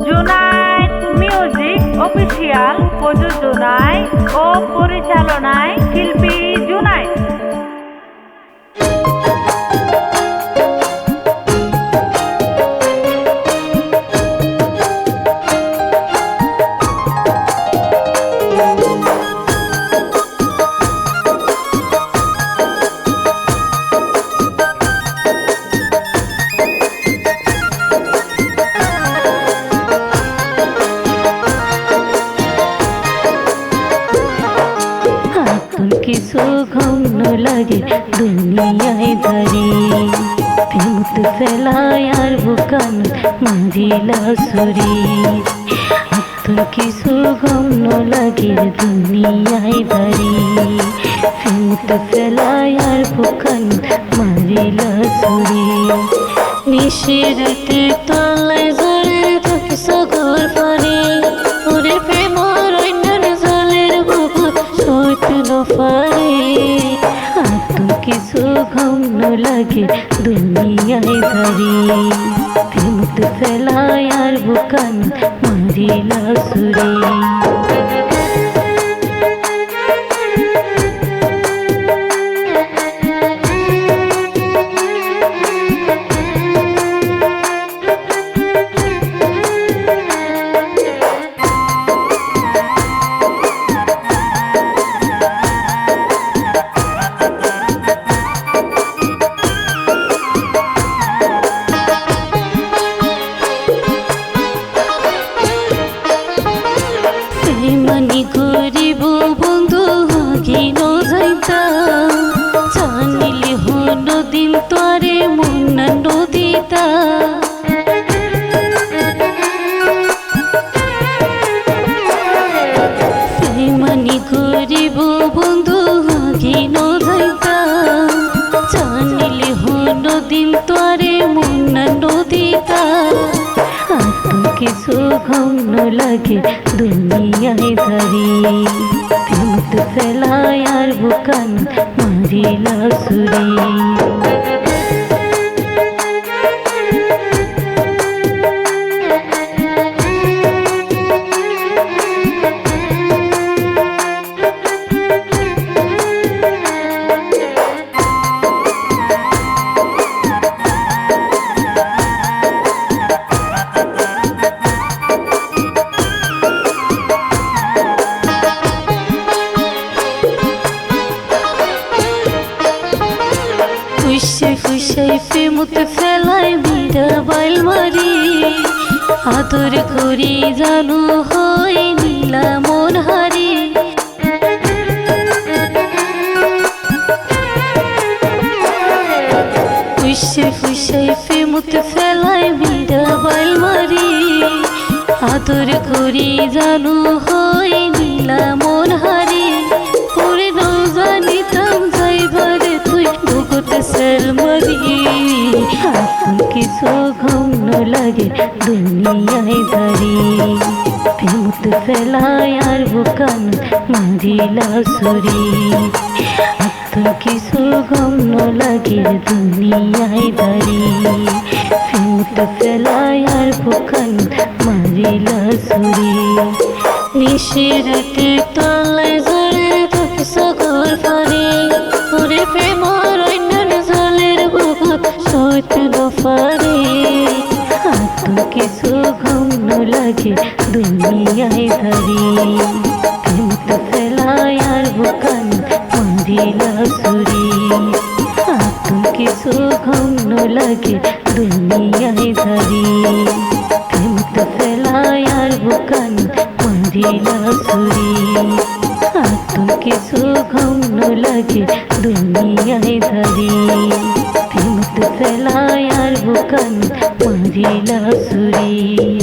Junaid music official প্রযোজনায় ও পরিচালনায় শিল্পী কিছু ঘন লাগে দুনিয়ায় ধরে। প্রেমত ফেলায় আর বুকান মারিলা সুরি আতুল কিছু ঘন লাগে দুনিয়ায় ধরে। প্রেমত ফেলায় আর বুকান মারিলা সুরি নিশিরাতে তলায় ঘন লাগে দুনিয়ায় ধরে। প্রেমত ফেলায় আর বুকান মারিলা সুরে। যাইতা জানিলি হন দিন তোরে মুন্না নদিতা প্রেমানি করিব বন্ধু হাগিন যাইতা জানিলি হন দিন তোরে মুন্না নদিতা কিছু ঘন লাগে দুনিয়ায় ধরে প্রেমত ফেলায় আর বুকান মারিলা সুরে। প্রেমত ফেলায় বিড়া বাইল মারি আদর করি জানু হয় নীলা মন হারি ফুসে ফুসে প্রেমত ফেলায় বিড়া বাইল মারি আদর করি জানু হয় নীলা মন হারি ভুগতে সেল মারি এখন কিছু ঘন লাগে দুনিয়ায় ধরে প্রেমত ফেলায় আর বুকান মারিলা সুরি। এখন কিছু ঘন লাগে দুনিয়ায় ধরে প্রেমত ফেলায় আর ঘন লাগে দুনিয়ায় ধরে। প্রেমত ফেলায় আর বুকান মারিলা সুরি আতুল কিছু ঘন লাগে দুনিয়ায় ধরে। প্রেমত ফেলায় আর বুকান মারিলা সুরি আতুল কিছু ঘন লাগে দুনিয়ায় ধরে। প্রেমত